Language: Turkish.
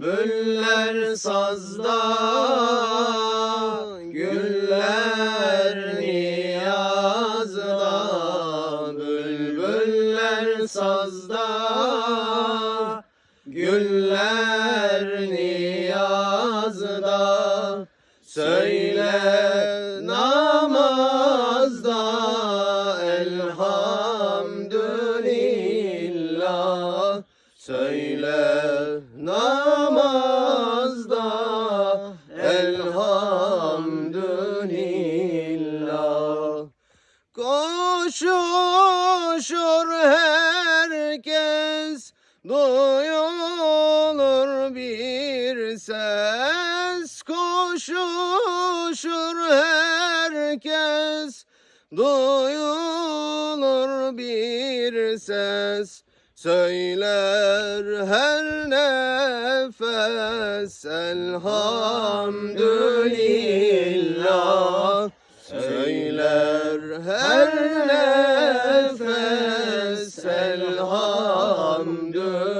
Bülbüller sazda Güller niyazda. Bülbüller sazda Güller niyazda. Söyle namazda elhamdülillah Söyle namazda elhamdülillah. Koşuşur herkes Duyulur bir ses. Koşuşur herkes Duyulur bir ses Söyler her nefes Elhamdülillah. Söyler her nefes Elhamdülillah